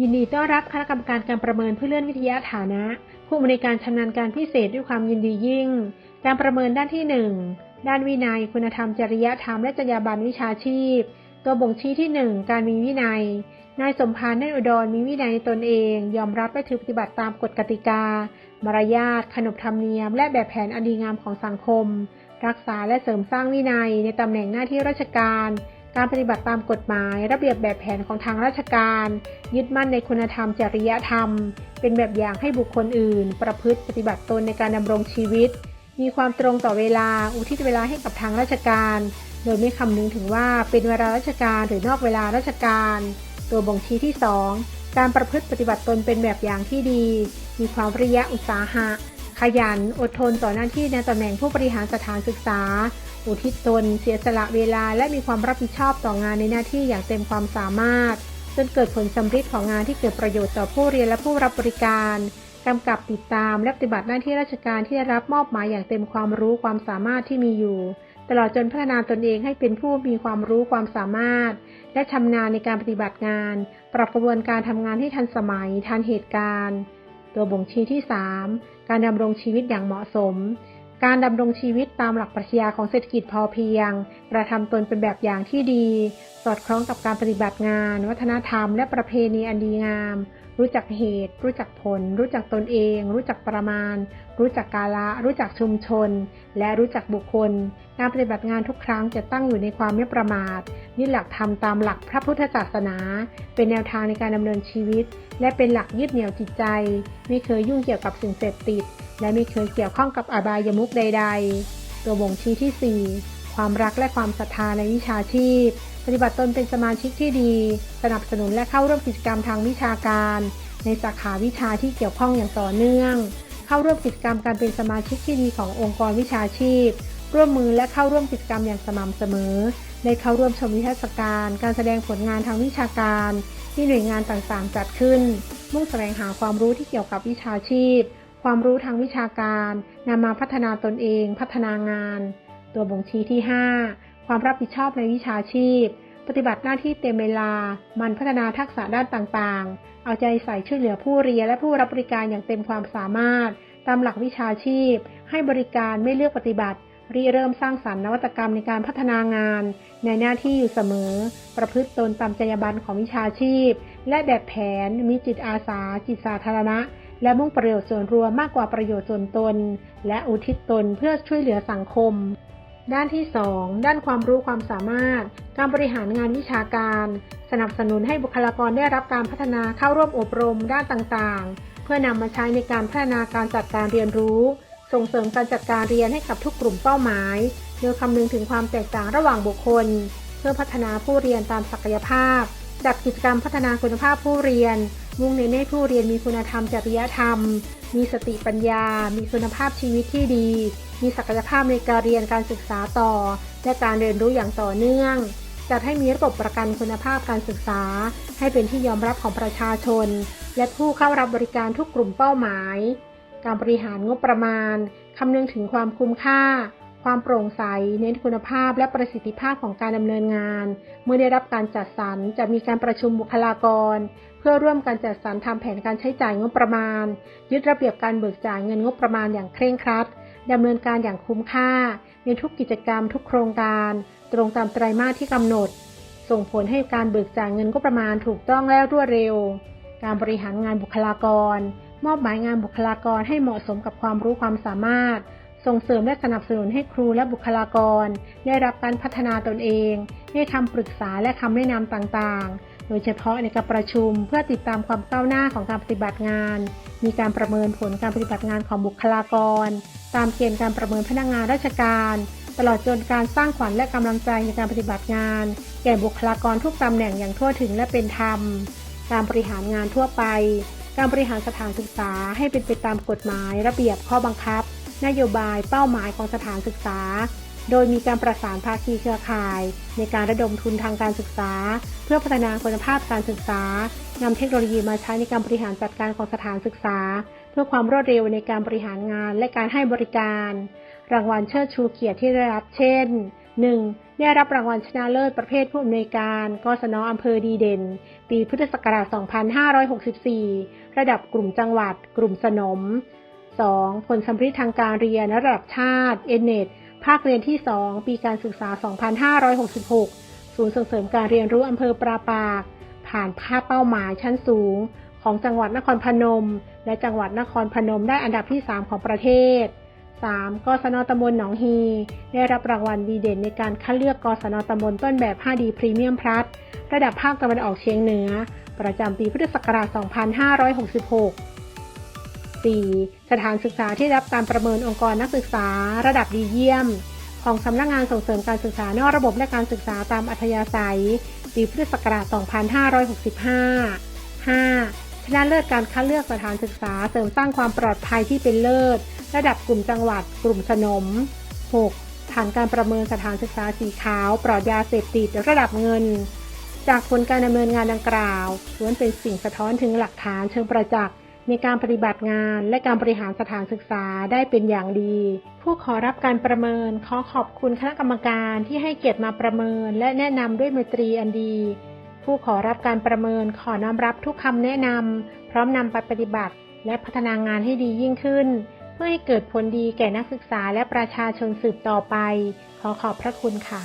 ยินดีต้อนรับคณะกรรมการการประเมินเพื่อเลื่อนวิทยาฐานะ ผู้อำนวยการชำนาญการพิเศษด้วยความยินดียิ่ง การประเมินด้านที่ 1 ด้านวินัย คุณธรรมจริยธรรมและจรรยาบรรณวิชาชีพ ตัวบ่งชี้ที่ 1 การมีวินัย นายสมพานเนตรอุดรมีวินัยในตนเอง ยอมรับและถือปฏิบัติตามกฎกติกา มารยาทขนบธรรมเนียม และแบบแผนอันดีงามของสังคม รักษาและเสริมสร้างวินัยในตำแหน่งหน้าที่ราชการ การปฏิบัติตามกฎหมาย ระเบียบแบบแผนของทางราชการ ยึดมั่นในคุณธรรมจริยธรรม เป็นแบบอย่างให้บุคคลอื่น ประพฤติปฏิบัติตนในการดำรงชีวิต มีความตรงต่อเวลาอุทิศเวลาให้กับทางราชการ โดยไม่คำนึงถึงว่าเป็นเวลาราชการหรือนอกเวลาราชการ ตัวบ่งชี้ที่ 2 การประพฤติปฏิบัติตนเป็นแบบอย่างที่ดี มีความริยะอุตสาหะ ขยัน อดทนต่อหน้าที่ในตำแหน่งผู้บริหารสถานศึกษา อุทิศตน เสียสละเวลา และมีความรับผิดชอบต่องานในหน้าที่อย่างเต็มความสามารถ จนเกิดผลสำเร็จของงานที่เกิดประโยชน์ต่อผู้เรียนและผู้รับบริการกำกับติดตามและปฏิบัติหน้าที่ราชการที่ได้รับมอบหมายอย่างเต็มความรู้ความสามารถที่มีอยู่ ตลอดจนพัฒนาตนเองให้เป็นผู้มีความรู้ความสามารถ และชำนาญในการปฏิบัติงาน ปรับกระบวนการทำงานให้ทันสมัยทันเหตุการณ์ ตัวบ่งชี้ที่ 3 การดำรงชีวิตอย่างเหมาะสม การดำรงชีวิตตามหลักปรัชญาของเศรษฐกิจพอเพียง กระทำตนเป็นแบบอย่างที่ดี สอดคล้องกับการปฏิบัติงาน วัฒนธรรม และประเพณีอันดีงาม รู้จักเหตุ รู้จักผล รู้จักตนเอง รู้จักประมาณ รู้จักกาละ รู้จักชุมชน และรู้จักบุคคล การปฏิบัติงานทุกครั้งจะตั้งอยู่ในความไม่ประมาทยึดหลักธรรมตามหลักพระพุทธศาสนา เป็นแนวทางในการดำเนินชีวิต และเป็นหลักยึดเหนี่ยวจิตใจ ไม่เคยยุ่งเกี่ยวกับสิ่งเสพติด และไม่เคยเกี่ยวข้องกับอบายมุขใด ๆ ตัวบ่งชี้ที่ 4 ความรักและความศรัทธาในวิชาชีพ ปฏิบัติตนเป็นสมาชิกที่ดี สนับสนุนและเข้าร่วมกิจกรรมทางวิชาการ ในสาขาวิชาที่เกี่ยวข้องอย่างต่อเนื่อง เข้าร่วมกิจกรรมการเป็นสมาชิกที่ดีขององค์กรวิชาชีพ ร่วมมือและเข้าร่วมกิจกรรมอย่างสม่ำเสมอ ได้เข้าร่วมชมนิทรรศการ การแสดงผลงานทางวิชาการ ที่หน่วยงานต่างๆ จัดขึ้น มุ่งแสวงหาความรู้ที่เกี่ยวกับวิชาชีพ ความรู้ทางวิชาการนำมาพัฒนาตนเอง พัฒนางาน ตัวบ่งชี้ที่ 5 ความรับผิดชอบในวิชาชีพ ปฏิบัติหน้าที่เต็มเวลา มันพัฒนาทักษะด้านต่างๆ เอาใจใส่ช่วยเหลือผู้เรียนและผู้รับบริการอย่างเต็มความสามารถ ตามหลักวิชาชีพ ให้บริการไม่เลือกปฏิบัติริเริ่มสร้างสรรค์นวัตกรรมในการพัฒนางาน ในหน้าที่อยู่เสมอ ประพฤติตนตามจรรยาบรรณของวิชาชีพ และแบบแผนมีจิตอาสา จิตสาธารณะ และมุ่งประโยชน์ส่วนรวมมากกว่าประโยชน์ส่วนตน และอุทิศตนเพื่อช่วยเหลือสังคม ด้านที่ 2 ด้านความรู้ความสามารถ การบริหารงานวิชาการ สนับสนุนให้บุคลากรได้รับการพัฒนาเข้าร่วมอบรมด้านต่างๆ เพื่อนำมาใช้ในการพัฒนาการจัดการเรียนรู้ ส่งเสริมการจัดการเรียนให้กับทุกกลุ่มเป้าหมายโดยคำนึงถึงความแตกต่างระหว่างบุคคล เพื่อพัฒนาผู้เรียนตามศักยภาพจัดกิจกรรมพัฒนาคุณภาพผู้เรียน มุ่งเน้นให้ผู้เรียนมีคุณธรรมจริยธรรม มีสติปัญญา มีคุณภาพชีวิตที่ดี มีศักยภาพในการเรียนการศึกษาต่อ และการเรียนรู้อย่างต่อเนื่อง จัดให้มีระบบประกันคุณภาพการศึกษา ให้เป็นที่ยอมรับของประชาชน และผู้เข้ารับบริการทุกกลุ่มเป้าหมาย การบริหารงบประมาณคำนึงถึงความคุ้มค่า ความโปร่งใส เน้นคุณภาพและประสิทธิภาพของการดำเนินงาน เมื่อได้รับการจัดสรรจะมีการประชุมบุคลากร เพื่อร่วมกันจัดสรรทำแผนการใช้จ่ายงบประมาณ ยึดระเบียบการเบิกจ่ายเงินงบประมาณอย่างเคร่งครัดดำเนินการอย่างคุ้มค่า ในทุกกิจกรรมทุกโครงการ ตรงตามไตรมาสที่กำหนด ส่งผลให้การเบิกจ่ายเงินงบประมาณถูกต้องและรวดเร็ว การบริหารงานบุคลากร มอบหมายงานบุคลากรให้เหมาะสมกับความรู้ความสามารถ ส่งเสริมและสนับสนุนให้ครูและบุคลากร ได้รับการพัฒนาตนเองได้ทำปรึกษาและคำแนะนำต่างๆ โดยเฉพาะในการประชุมเพื่อติดตามความก้าวหน้าของการปฏิบัติงาน มีการประเมินผลการปฏิบัติงานของบุคลากร ตามเกณฑ์การประเมินพนักงานราชการ ตลอดจนการสร้างขวัญและกำลังใจในการปฏิบัติงาน แก่บุคลากรทุกตำแหน่งอย่างทั่วถึงและเป็นธรรม การบริหารงานทั่วไป การบริหารสถานศึกษาให้เป็นไปตามกฎหมาย ระเบียบข้อบังคับ นโยบายเป้าหมายของสถานศึกษา โดยมีการประสานภาคีเครือข่าย ในการระดมทุนทางการศึกษา เพื่อพัฒนาคุณภาพการศึกษานำเทคโนโลยีมาใช้ในการบริหารจัดการของสถานศึกษา เพื่อความรวดเร็วในการบริหารงานและการให้บริการ รางวัลเชิดชูเกียรติที่ได้รับเช่น 1. ได้รับรางวัลชนะเลิศประเภทผู้อำนวยการกศนอำเภอดีเด่น ปีพุทธศักราช 2564 ระดับกลุ่มจังหวัด กลุ่มสนม 2. ผลสำเร็จทางการเรียนระดับชาติเอเน็ตภาคเรียนที่ 2 ปีการศึกษา 2566 ศูนย์ส่งเสริมการเรียนรู้อำเภอปราปาก ผ่านภาพเป้าหมายชั้นสูง ของจังหวัดนครพนม และจังหวัดนครพนมได้อันดับที่ 3 ของประเทศ 3. กศนตำบลหนองฮี ได้รับรางวัลดีเด่นในการคัดเลือกกศนตำบลต้นแบบ 5D พรีเมียมพลัสระดับภาคตะวันออกเฉียงเหนือ ประจำปีพุทธศักราช 2566 4. สถานศึกษาที่รับการประเมินองค์กรนักศึกษา ระดับดีเยี่ยม ของสำนักงานส่งเสริมการศึกษานอกระบบและการศึกษาตามอัธยาศัย ปีพุทธศักราช 2565 5. ชนะเลิศการคัดเลือกสถานศึกษาเสริมสร้างความปลอดภัยที่เป็นเลิศ ระดับกลุ่มจังหวัด กลุ่มสนม 6. ผ่านการประเมินสถานศึกษาสีขาว ปลอดยาเสพติดระดับเงิน จากผลการดำเนินงานดังกล่าวล้วนเป็นสิ่งสะท้อนถึงหลักฐานเชิงประจักษ์ ในการปฏิบัติงานและการบริหารสถานศึกษาได้เป็นอย่างดี ผู้ขอรับการประเมินขอขอบคุณคณะกรรมการที่ให้เกียรติมาประเมิน และแนะนำด้วยมตรีอันดี ผู้ขอรับการประเมินขอน้อมรับทุกคำแนะนำพร้อมนำไปปฏิบัติ และพัฒนางานให้ดียิ่งขึ้น เพื่อให้เกิดผลดีแก่นักศึกษาและประชาชนสืบต่อไป ขอขอบพระคุณค่ะ